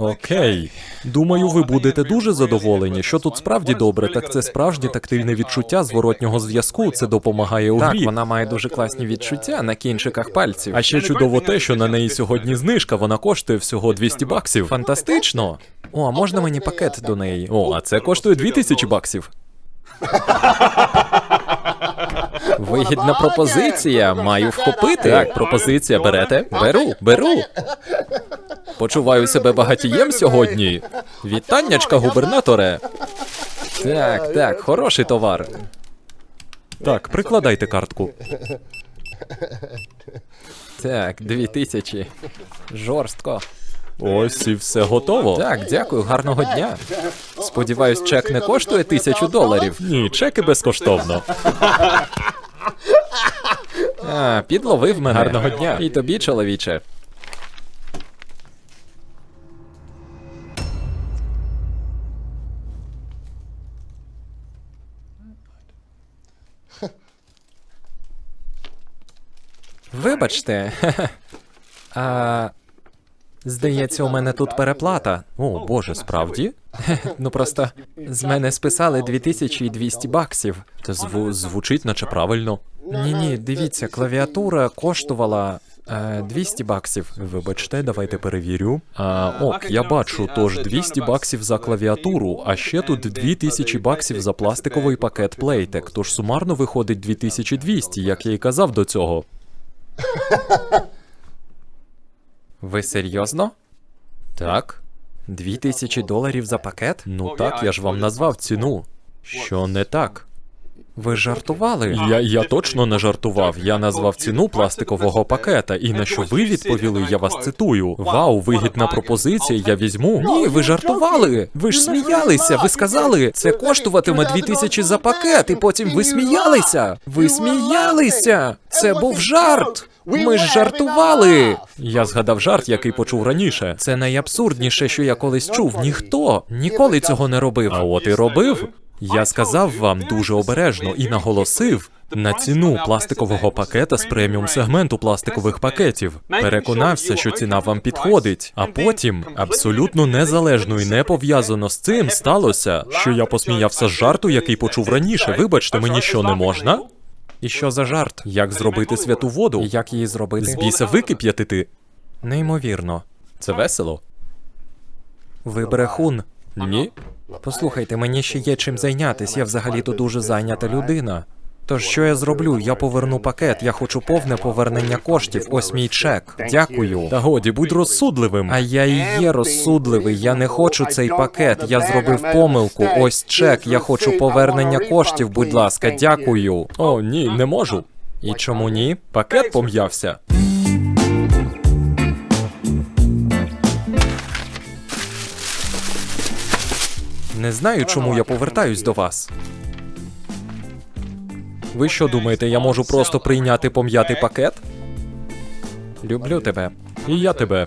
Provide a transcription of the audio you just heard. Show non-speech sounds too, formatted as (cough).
Окей. Думаю, ви будете дуже задоволені. Що тут справді добре, так це справжнє тактильне відчуття зворотнього зв'язку. Це допомагає у Так, вона має дуже класні відчуття на кінчиках пальців. А ще чудово те, що на неї сьогодні знижка, вона коштує всього 200 баксів. Фантастично. О, а можна мені пакет до неї? О, а це коштує 2000 баксів. Вигідна пропозиція. Маю вхопити. Так, пропозиція берете? Беру, беру. Почуваю себе багатієм сьогодні. Вітаннячка, губернаторе. Так, так, хороший товар. Так, прикладайте картку. Так, дві тисячі. Жорстко. Ось і все готово. Так, дякую, гарного дня. Сподіваюсь, чек не коштує тисячу доларів. Ні, чеки безкоштовно. А, підловив мене. Гарного дня. І тобі, чоловіче. Вибачте. (laughs) А, здається, у мене тут переплата. О, боже, справді? (laughs) Ну просто з мене списали 2200 баксів. Це зву- звучить, наче правильно. Ні, ні, дивіться, клавіатура коштувала е, 200 баксів. Вибачте, давайте перевірю. А, ок, я бачу, тож 200 баксів за клавіатуру, а ще тут 2000 баксів за пластиковий пакет Playtech, тож сумарно виходить 2200, як я і казав до цього. Ви серйозно? Так? 2000 доларів за пакет? Ну так, я ж вам назвав ціну. Що не так? Ви жартували? Я, я точно не жартував. Я назвав ціну пластикового пакета, і на що ви відповіли, я вас цитую. Вау, вигідна пропозиція, я візьму. Ні, ви жартували. Ви ж сміялися. Ви сказали, це коштуватиме 2000 за пакет, і потім ви сміялися. Ви сміялися. Це був жарт. Ми ж жартували. Я згадав жарт, який почув раніше. Це найабсурдніше, що я колись чув. Ніхто ніколи цього не робив. А от і робив. Я сказав вам дуже обережно і наголосив на ціну пластикового пакета з преміум сегменту пластикових пакетів. Переконався, що ціна вам підходить. А потім, абсолютно незалежно і не пов'язано з цим, сталося, що я посміявся з жарту, який почув раніше. Вибачте, мені що не можна? І що за жарт? Як зробити святу воду? Як її зробити? З біса викип'ятити? Неймовірно. Це весело? Ви брехун. Ні? Послухайте, мені ще є чим зайнятись. Я взагалі-то дуже зайнята людина. Тож що я зроблю? Я поверну пакет. Я хочу повне повернення коштів. Ось мій чек. Дякую. Та годі, будь розсудливим. А я і є розсудливий. Я не хочу цей пакет. Я зробив помилку. Ось чек. Я хочу повернення коштів. Будь ласка, дякую. О, ні, не можу. І чому ні? Пакет пом'явся. Не знаю, чому я повертаюсь до вас. Ви що думаєте, я можу просто прийняти пом'ятий пакет? Люблю тебе. І я тебе.